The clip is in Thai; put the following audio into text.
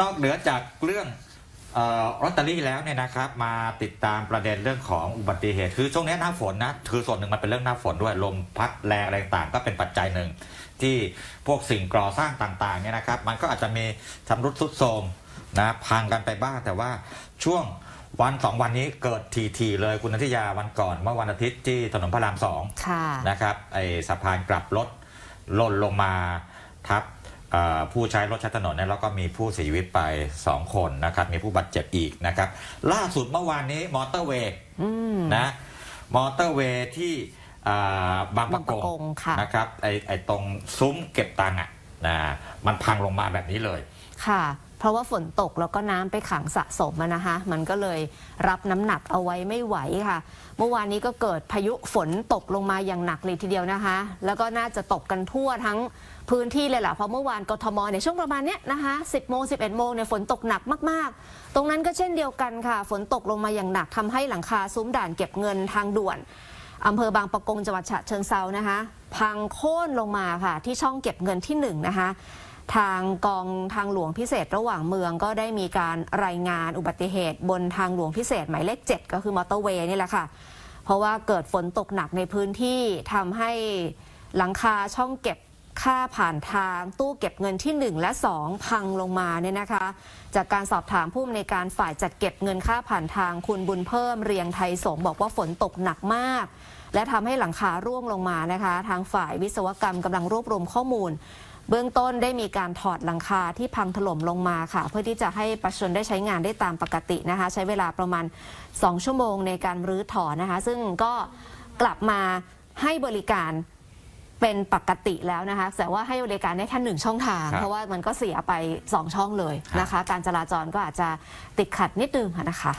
นอกเหนือจากเรื่องเอ่อลอตเตอรี่แล้วเนี่ยนะครับมาติดตามประเด็นเรื่องของอุบัติเหตุ คือช่วงนี้หน้าฝนนะคือส่วนหนึ่งมันเป็นเรื่องหน้าฝนด้วยลมพัดแรงอะไรต่างๆก็เป็นปัจจัยหนึ่ง ที่พวกสิ่งก่อสร้างต่างๆเนี่ยนะครับมันก็อาจจะมีชำรุดทรุดโทรมนะพังกันไปบ้าง แต่ว่าช่วงวันสองวันนี้เกิดทีๆเลยคุณนัทยาวันก่อนเมื่อวันอาทิตย์ที่ถนนพระรามสองค่ะนะครับไอสะพานกลับรถหล่นลงมาทับเอ่อ ผู้ใช้รถใช้ถนนเนี่ยแล้วก็มีผู้เสียชีวิตไป 2 คนนะครับ มีผู้บาดเจ็บอีกนะครับ ล่าสุดเมื่อวานนี้มอเตอร์เวย์อืมนะมอเตอร์เวย์ที่อ่าบางประกบางประกงงค่ะนะครับไอไอตรงซุ้มเก็บตังค์อะนะมันพังลงมาแบบนี้เลยค่ะ เพราะว่าฝนตกแล้วก็น้ำไปขังสะสมนะคะ มันก็เลยรับน้ำหนักเอาไว้ไม่ไหวค่ะ เมื่อวานนี้ก็เกิดพายุฝนตกลงมาอย่างหนักเลยทีเดียวนะคะ แล้วก็น่าจะตกกันทั่วทั้งพื้นที่เลยแหละเพราะเมื่อวานกทมในช่วงประมาณเนี้ยนะคะ 10โมง11โมงเนี่ยฝนตกหนักมากๆ ตรงนั้นก็เช่นเดียวกันค่ะ ฝนตกลงมาอย่างหนักทำให้หลังคาซุ้มด่านเก็บเงินทางด่วนอำเภอบางปะกงจังหวัดฉะเชิงเซานะคะ พังโค่นลงมาค่ะ ที่ช่องเก็บเงินที่หนึ่งนะคะ ทางกองทางหลวงพิเศษระหว่างเมืองก็ได้มีการรายงานอุบัติเหตุ บนทางหลวงพิเศษหมายเลข 7 ก็คือมอเตอร์เวย์นี่แหละค่ะ เพราะว่าเกิดฝนตกหนักในพื้นที่ทำให้หลังคาช่องเก็บค่าผ่านทางตู้เก็บเงินที่ 1 และ 2 พังลงมาเนี่ยนะคะ จากการสอบถามผู้อำนวยการฝ่ายจัดเก็บเงินค่าผ่านทางคุณบุญเพิ่มเรียงไทยสงบอกว่าฝนตกหนักมาก และทำให้หลังคาร่วงลงมานะคะ ทางฝ่ายวิศวกรรมกำลังรวบรวมข้อมูล เบื้องต้นได้มีการถอดหลังคาที่พังถล่มลงมาค่ะ เพื่อที่จะให้ประชาชนได้ใช้งานได้ตามปกตินะคะ ใช้เวลาประมาณ 2 ชั่วโมงในการรื้อถอนนะคะ ซึ่งก็กลับมาให้บริการเป็นปกติแล้วนะคะ แต่ว่าให้บริการได้แค่หนึ่งช่องทาง ครับเพราะว่ามันก็เสียไป 2 ช่องเลยนะคะ การจราจรก็อาจจะติดขัดนิดนึงนะคะ